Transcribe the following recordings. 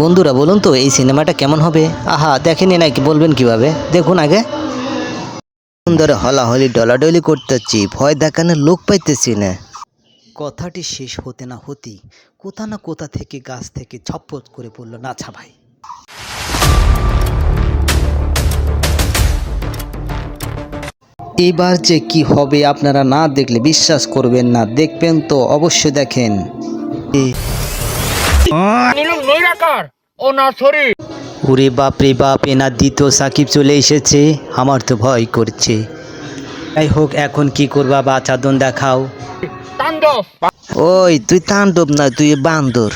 বন্ধুরা, বলুন তো, এই সিনেমাটা কেমন হবে? আহা, দেখেনি নাকি? বলবেন কীভাবে? দেখুন আগে। সুন্দর হলাহলি, ডলাডলি করতেছি, ভয় দেখানোর লোক পাইতেছি না। কথাটি শেষ হতে না হতেই কোথা না কোথা থেকে গাছ থেকে ছপ্পত করে পড়ল নাছা ভাই। এবার যে কি হবে আপনারা না দেখলে বিশ্বাস করবেন না, দেখবেন তো অবশ্যই দেখেন। নিলুম নৈরাকার। ও না শরীর ওরে বাপ রে বাপ এনা দ্বিতীয় সাকিব চলে এসেছে আমার তো ভয় করছে। যাই হোক এখন কি করবা বাচাদন দেখাও। তাণ্ডব। ওই তুই তাণ্ডব না তুই বান্দর।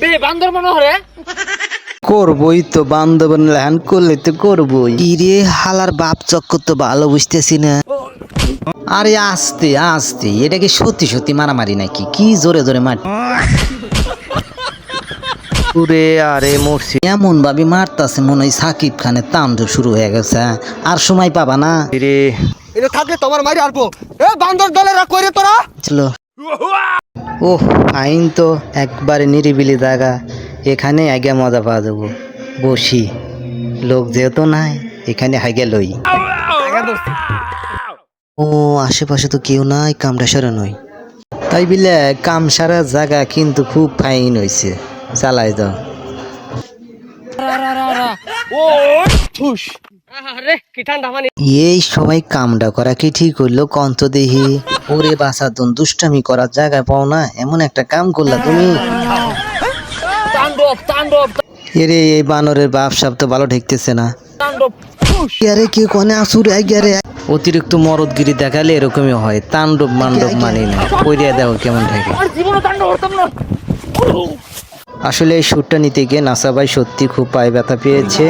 বে বান্দর মনে হরে করবই তো বান্ধবন ল্যান করলে তো করবই। ইরে হালার বাপ চক্কর তো ভালো বুঝতেছি না। আরে আস্তে আস্তে এটা কি সত্যি সত্যি মারামারি নাকি? কি জোরে জোরে মার ওরে আরে মরছি। এমন ভাবে মারতাছে মনে হয় সাকিব খানের তাণ্ডব শুরু হয়ে গেছে। আর সময় পাবা না। রে। এটা থাকলে তোমার মারি আরবো এ বান্দর দলেরা কইরে তোরা। চলো ওহ আইন তো একবারে নিরিবিলি জায়গা। এখানে আগে মজা পাওয়া যাব। বসি। লোক যেহেতু নাই এখানে হাইগে লই। ও আশেপাশে তো কেউ নাই কামটা সারা নয় তাই বিলে কাম সারা জায়গা কিন্তু খুব ফাইন হয়েছে চালাই আরে মানে এই সময় কামটা করা কি ঠিক হইল? কন্ত দেহি ওরে বাসা বাসাদন দুষ্টামি করার জায়গায় পাও না। এমন একটা কাম করলা তুমি। এরে, এই বানরের বাপ সাপ তো ভালো ঠেকতেছে না। আরে কে কোনে আসুর আগে অতিরিক্ত মরদগিরি দেখালে এরকমই হয়। তাণ্ডব মান্ডব মানি না। কইরিয়া দেখো কেমন থাকে আসলে এই শ্যুটটা নিতে গিয়ে নাসা ভাই সত্যি খুব পায়ে ব্যথা পেয়েছে।